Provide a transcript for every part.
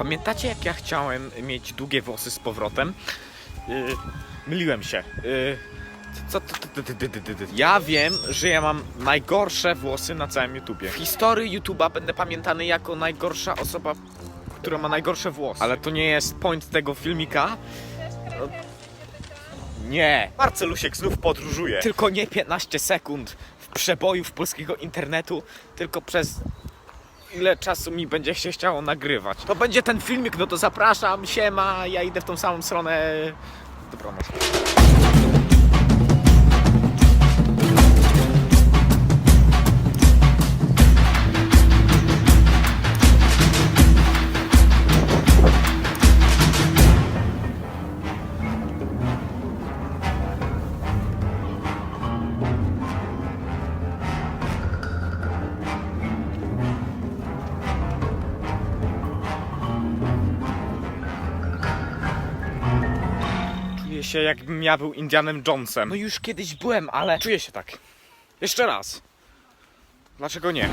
Pamiętacie jak ja chciałem mieć długie włosy z powrotem? Yy, myliłem się. Yy, co to? Ja wiem, że ja mam najgorsze włosy na całym YouTubie. W historii YouTuba będę pamiętany jako najgorsza osoba, która ma najgorsze włosy. Ale to nie jest point tego filmika. No, Nie. Marcelusiek znów podróżuje. Tylko nie 15 sekund w przeboju w polskiego internetu, tylko przez ile czasu mi będzie się chciało nagrywać. To będzie ten filmik, no to zapraszam, siema, ja idę w tą samą stronę. Dobranoc. Czuję się jakbym ja był Indianem Jonesem. No już kiedyś byłem, ale czuję się tak. Jeszcze raz. Dlaczego nie?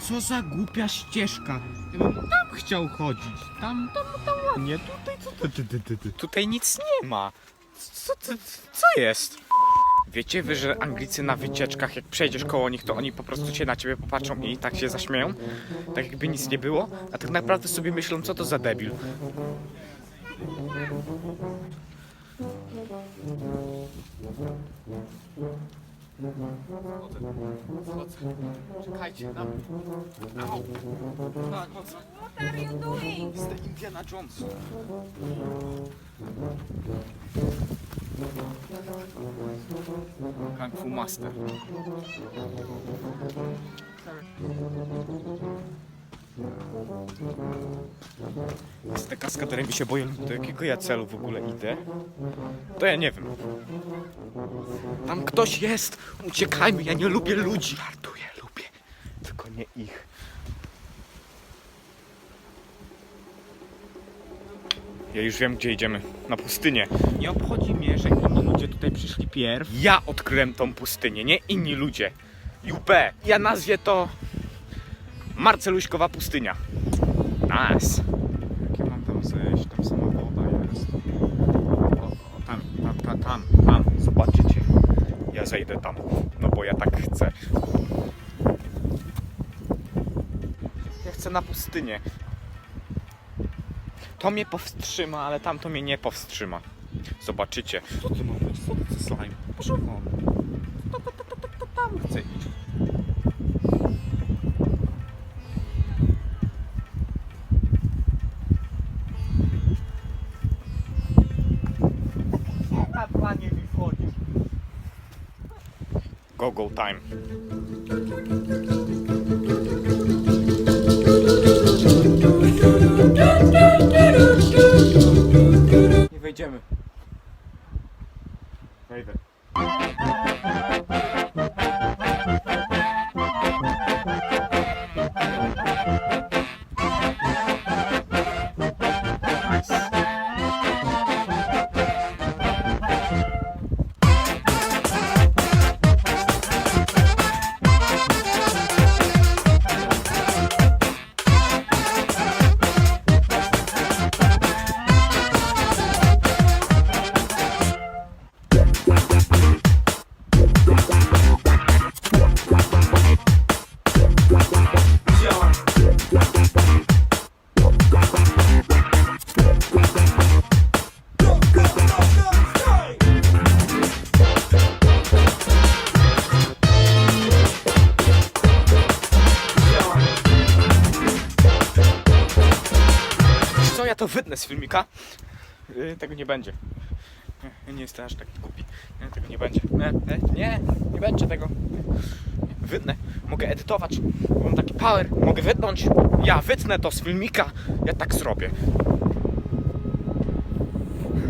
Co za głupia ścieżka. Ja bym tam chciał chodzić. Tam, tam, tam ładnie. Tutaj co ty, ty, ty, ty, ty. Tutaj nic nie ma. Co, co, co jest? Wiecie wy, że Anglicy na wycieczkach, jak przejdziesz koło nich, to oni po prostu się na ciebie popatrzą i tak się zaśmieją? Tak jakby nic nie było? A tak naprawdę sobie myślą, co to za debil. Czekajcie, na mnie. Au. Tak, chodzę. What are you doing? Jestem Indiana Jones. Kung Fu Master. Z te kaskaderem się boję, do jakiego ja celu w ogóle idę? To ja nie wiem. Tam ktoś jest! Uciekajmy, ja nie lubię ludzi! Żartuję, lubię, tylko nie ich. Ja już wiem, gdzie idziemy. Na pustynię. Nie obchodzi mnie, że inni ludzie tutaj przyszli pierw. Ja odkryłem tą pustynię, nie inni ludzie. UP. Ja nazwie to Marceluśkowa pustynia. Nice. Jakie mam tam zejść? Tam sama woda jest. O, o, tam, tam, tam, tam, tam. Zobaczycie. Ja zejdę tam. No bo ja tak chcę. Ja chcę na pustynię. To mnie powstrzyma, ale tamto mnie nie powstrzyma. Zobaczycie. Co ma być? Co za slime? Proszę wam. Ta, ta, ta, ta, ta, ta, Tam chcę iść. A panie mi wchodzi. Go, go time. Z filmika. Yy, tego nie będzie. Nie, jestem aż tak głupi. Tego nie będzie. Nie, nie, nie, nie będzie tego. Wytnę. Mogę edytować. Mam taki power. Mogę wytnąć. Ja wytnę to z filmika. Ja tak zrobię.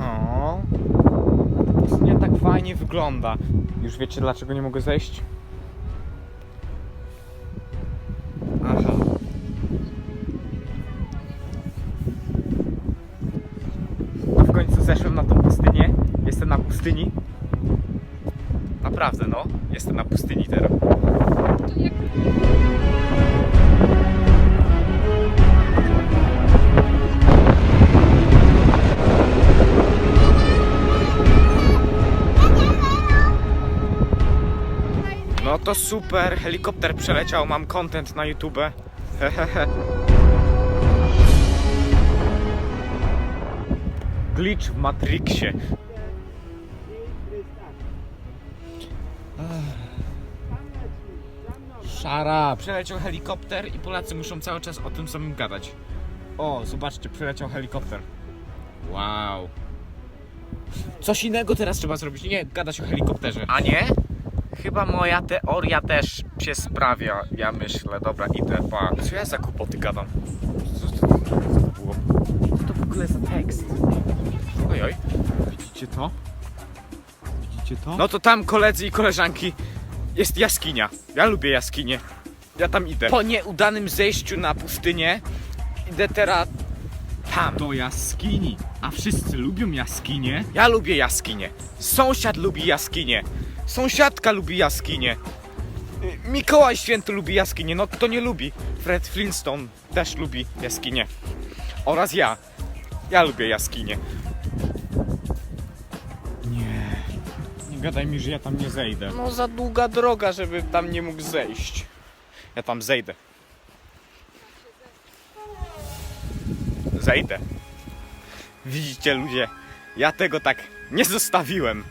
O. To nie tak fajnie wygląda. Już wiecie dlaczego nie mogę zejść? Pustyni. Naprawdę, no. Jestem na pustyni teraz. No to super, helikopter przeleciał, mam content na YouTube. Glitch w Matrixie. Szara. Przeleciał helikopter i Polacy muszą cały czas o tym samym gadać. O, zobaczcie, przeleciał helikopter. Wow. Coś innego teraz trzeba zrobić, nie gadać o helikopterze. A nie? Chyba moja teoria też się sprawia, ja myślę. Dobra, idę, pa. Co ja za kłopoty gadam? Co, co, to było? Co to w ogóle za tekst? Ojoj. Widzicie to? Widzicie to? No to tam koledzy i koleżanki jest jaskinia. Ja lubię jaskinie. Ja tam idę. Po nieudanym zejściu na pustynię idę teraz tam. Do jaskini. A wszyscy lubią jaskinie. Ja lubię jaskinie. Sąsiad lubi jaskinie. Sąsiadka lubi jaskinie. Y, Mikołaj Święty lubi jaskinie. No kto nie lubi? Fred Flintstone też lubi jaskinie. Oraz ja. Ja lubię jaskinie. Gadaj mi, że ja tam nie zejdę. No za długa droga, żeby tam nie mógł zejść. Ja tam zejdę. Zejdę. Widzicie ludzie, ja tego tak nie zostawiłem.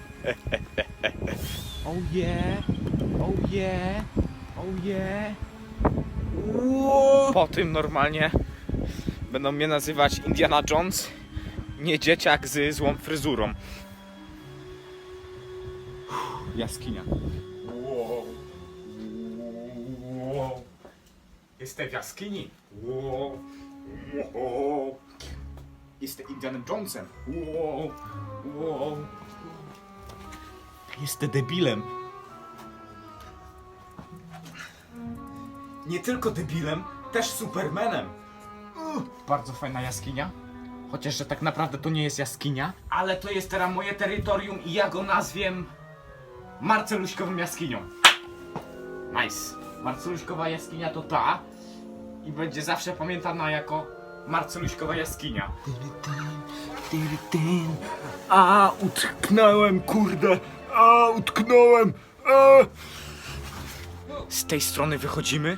Oh yeah. Oh yeah. Oh yeah. Po tym normalnie będą mnie nazywać Indiana Jones, nie dzieciak z złą fryzurą. Jaskinia. Wow. Wow. Jestem w jaskini. Wow. Wow. Jestem Indianem Jonesem. Wow. Wow. Jestem debilem. Nie tylko debilem, też Supermanem. Bardzo fajna jaskinia. Chociaż, że tak naprawdę to nie jest jaskinia. Ale to jest teraz moje terytorium i ja go nazwiem Marceluśkową jaskinią. Nice. Marceluśkowa jaskinia to ta i będzie zawsze pamiętana jako Marceluśkowa jaskinia. A, utknąłem, kurde. A, utknąłem. A. Z tej strony wychodzimy.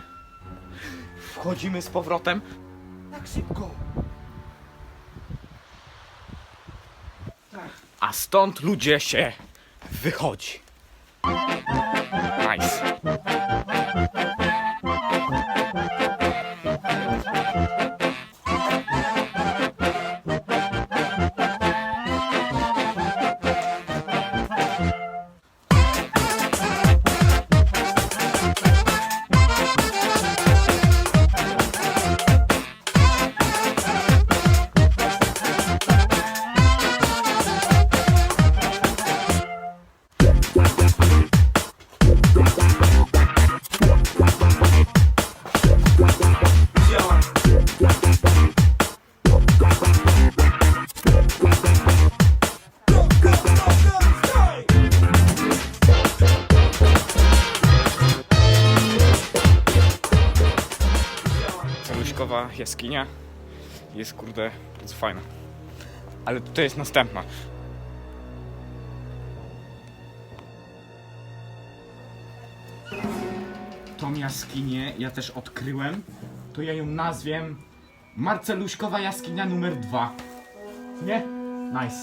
Wchodzimy z powrotem. Tak szybko. A stąd ludzie się wychodzi. Jaskinia jest kurde bardzo fajna. Ale tutaj jest następna. Tą jaskinię ja też odkryłem. To ja ją nazwiem Marceluśkowa jaskinia numer dwa. Nie? Nice.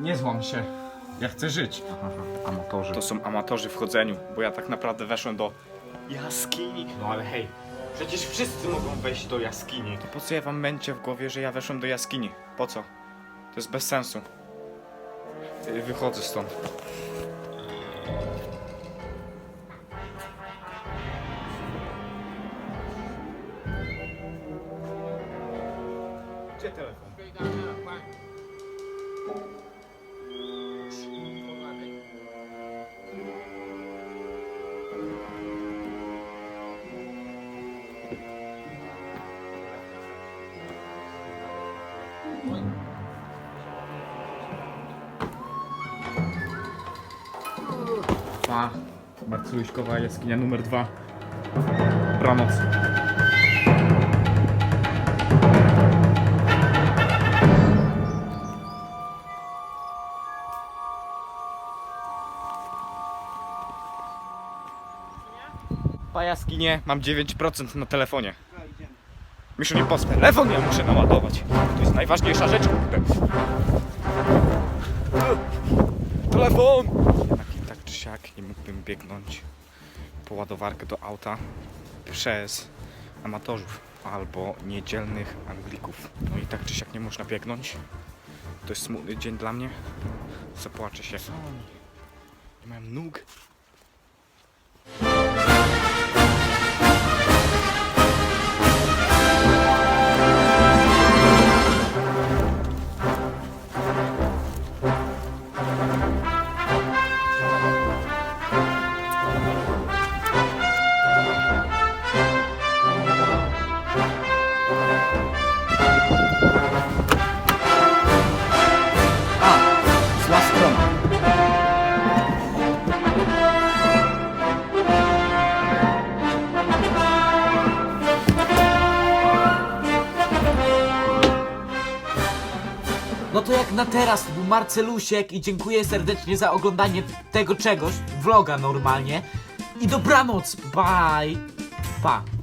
Nie złam się. Ja chcę żyć. amatorzy. To są amatorzy w chodzeniu, bo ja tak naprawdę weszłem do jaskini. No ale hej, przecież wszyscy mogą wejść do jaskini. To po co ja wam męcie w głowie, że ja weszłem do jaskini? Po co? To jest bez sensu. Y, Wychodzę stąd. Gdzie telefon? Pa. Marceluśkowa jaskinia numer dwa. Dobranoc. Pa jaskinie, mam 9% na telefonie. Muszę nie po telefon, ja muszę naładować. To jest najważniejsza rzecz. Telefon! Jednak i tak czy siak nie mógłbym biegnąć po ładowarkę do auta przez amatorzów albo niedzielnych Anglików. No i tak czy siak nie można biegnąć. To jest smutny dzień dla mnie. Zapłaczę się. Nie mają nóg. A, zła strona. No to jak na teraz był Marcelusiek i dziękuję serdecznie za oglądanie tego czegoś, vloga normalnie. I dobranoc, bye! Pa.